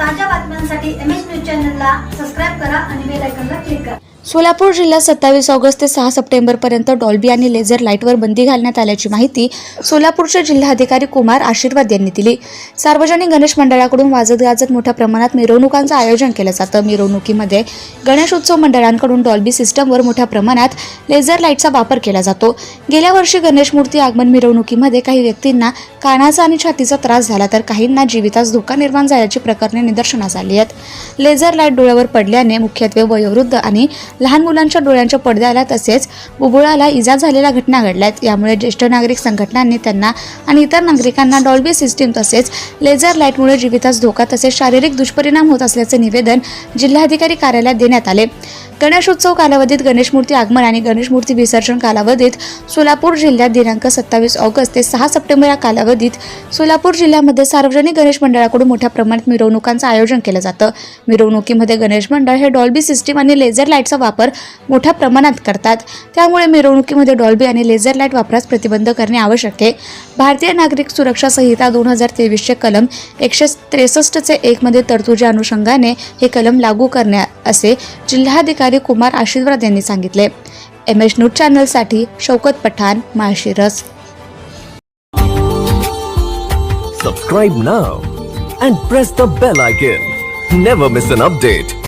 ताज्या बातम्यांसाठी M H news चॅनलला सबस्क्राईब करा आणि बेल आयकॉनला क्लिक करा. सोलापूर जिल्ह्यात सत्तावीस ऑगस्ट ते सहा सप्टेंबरपर्यंत डॉल्बी आणि लेझर लाईटवर बंदी घालण्यात आल्याची माहिती सोलापूरचे जिल्हाधिकारी कुमार आशीर्वाद यांनी दिली. सार्वजनिक गणेश मंडळाकडून वाजत गाजत मोठ्या प्रमाणात मिरवणुकांचं आयोजन केलं जातं. मिरवणुकीमध्ये गणेश उत्सव मंडळांकडून डॉल्बी सिस्टमवर मोठ्या प्रमाणात लेझर लाईटचा वापर केला जातो. गेल्या वर्षी गणेश मूर्ती आगमन मिरवणुकीमध्ये काही व्यक्तींना कानाचा आणि छातीचा त्रास झाला तर काहींना जीवितास धोका निर्माण झाल्याची प्रकरणे निदर्शनास आली आहेत. लेझर लाइट डोळ्यावर पडल्याने मुख्यत्वे वयोवृद्ध आणि लहान मुलांच्या डोळ्यांच्या पडद्याला तसेच बुबुळाला इजा झालेल्या घटना घडल्यात. यामुळे ज्येष्ठ नागरिक संघटनांनी त्यांना आणि इतर नागरिकांना डॉल्बी सिस्टीम तसेच लेझर लाईटमुळे जीवितास धोका तसेच शारीरिक दुष्परिणाम होत असल्याचे निवेदन जिल्हाधिकारी कार्यालयात देण्यात आले. गणेशोत्सव कालावधीत गणेश मूर्ती आगमन आणि गणेश मूर्ती विसर्जन कालावधीत सोलापूर जिल्ह्यात दिनांक सत्तावीस ऑगस्ट ते सहा सप्टेंबर या कालावधीत सोलापूर जिल्ह्यामध्ये सार्वजनिक गणेश मंडळाकडून मोठ्या प्रमाणात मिरवणुकांचं आयोजन केलं जातं. मिरवणुकीमध्ये गणेश मंडळ हे डॉल्बी सिस्टीम आणि लेझर लाईटचा वापर मोठ्या प्रमाणात करतात त्यामुळे मिरवणुकीमध्ये डॉल्बी आणि लेझर लाइट वापरास प्रतिबंध करणे आवश्यक आहे भारतीय नागरिक सुरक्षा संहिता दोन हजार तेवीसचे कलम एकशे त्रेसष्टचे एकमध्ये तरतुजी अनुषंगाने हे कलम लागू करण्या असे जिल्हाधिकारी कुमार आशीर्वाद यांनी सांगितले M S news चॅनलसाठी Shaukat Pathan Malshiras Subscribe now and press the bell icon. Never miss an update.